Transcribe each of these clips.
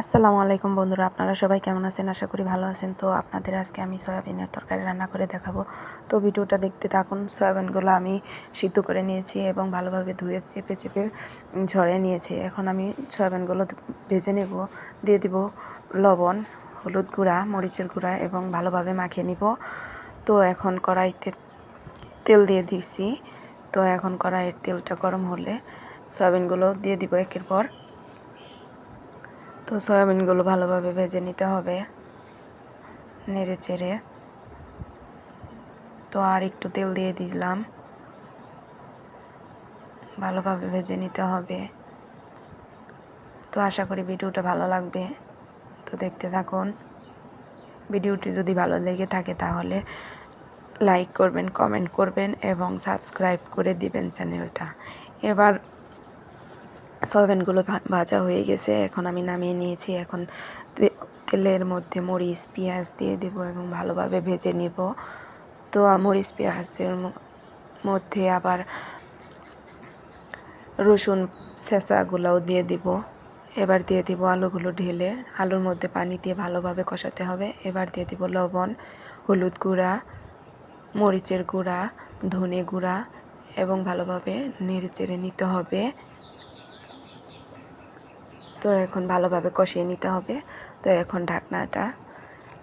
আসসালামু আলাইকুম বন্ধুরা, আপনারা সবাই কেমন আছেন? আশা করি ভালো আছেন। তো আপনাদের আজকে আমি সয়াবিনের তরকারি রান্না করে দেখাবো। তো ভিডিওটা দেখতে থাকুন, সয়াবিনগুলো আমি সিদ্ধ করে নিয়েছি এবং ভালোভাবে ধুয়ে চেপে চেপে ঝরে নিয়েছি। এখন আমি সয়াবিনগুলো ভেজে নেব, দিয়ে দিব লবণ, হলুদ গুঁড়া, মরিচের গুঁড়া এবং ভালোভাবে মাখিয়ে নিব। তো এখন কড়াইতে তেল দিয়ে দিছি। তো এখন কড়াইয়ের তেলটা গরম হলে সয়াবিনগুলো দিয়ে দিব একের পর। তো সয়াবিনগুলো ভালোভাবে ভেজে নিতে হবে নেড়ে চেড়ে। তো আর একটু তেল দিয়ে দিলাম। ভালোভাবে ভেজে নিতে হবে। তো আশা করি ভিডিওটা ভালো লাগবে। তো দেখতে থাকুন। ভিডিওটি যদি ভালো লেগে থাকে তাহলে লাইক করবেন, কমেন্ট করবেন এবং সাবস্ক্রাইব করে দিবেন চ্যানেলটা। এবার সয়াবিনগুলো ভাজা হয়ে গেছে, এখন আমি নামিয়ে নিয়েছি। এখন তেলের মধ্যে মরিচ, পেঁয়াজ দিয়ে দেবো এবং ভালোভাবে ভেজে নিব। তো মরিচ, পেঁয়াজের মধ্যে আবার রসুন ছেঁচাগুলোও দিয়ে দিব। এবার দিয়ে দিব আলুগুলো ঢেলে। আলুর মধ্যে পানি দিয়ে ভালোভাবে কষাতে হবে। এবার দিয়ে দিব লবণ, হলুদ গুঁড়া, মরিচের গুঁড়া, ধনে গুঁড়া এবং ভালোভাবে নেড়ে চেড়ে নিতে হবে। তো এখন ভালোভাবে কষিয়ে নিতে হবে। তো এখন ঢাকনাটা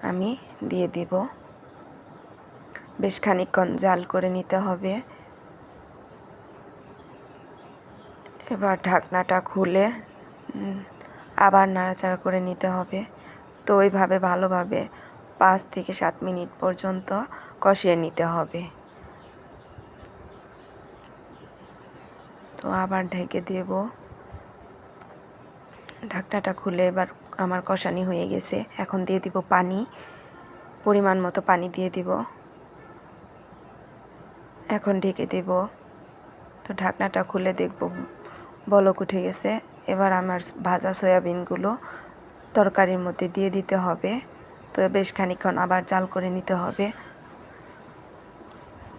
আমি দিয়ে দিব। বেশ খানিকক্ষণ জাল করে নিতে হবে। এবার ঢাকনাটা খুলে আবার নাড়াচাড়া করে নিতে হবে। তো ওইভাবে ভালোভাবে পাঁচ থেকে সাত মিনিট পর্যন্ত কষিয়ে নিতে হবে। তো আবার ঢেকে দেবো। ঢাকনাটা খুলে এবার আমার কষানি হয়ে গেছে। এখন দিয়ে দিব পানি, পরিমাণ মতো পানি দিয়ে দিব। এখন ঢেকে দেব। তো ঢাকনাটা খুলে দেখব, বলক উঠে গেছে। এবার আমার ভাজা সয়াবিনগুলো তরকারির মধ্যে দিয়ে দিতে হবে। তো বেশ খানিক্ষণ আবার জাল করে নিতে হবে।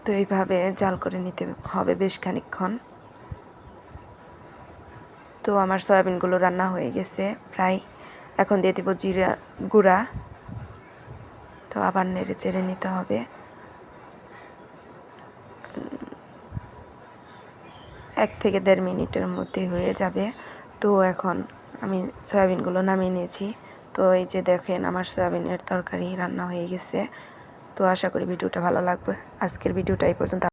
তো এইভাবে জাল করে নিতে হবে বেশ খানিক্ষণ তো আমার সয়াবিনগুলো রান্না হয়ে গেছে প্রায়। এখন দিয়ে দেবো জিরা গুঁড়া। তো আবার নেড়ে চেড়ে নিতে হবে। এক থেকে দেড় মিনিটের মধ্যে হয়ে যাবে। তো এখন আমি সয়াবিনগুলো নামিয়ে নিয়েছি। তো এই যে দেখেন আমার সয়াবিনের তরকারি রান্না হয়ে গেছে। তো আশা করি ভিডিওটা ভালো লাগবে। আজকের ভিডিওটা এই পর্যন্ত।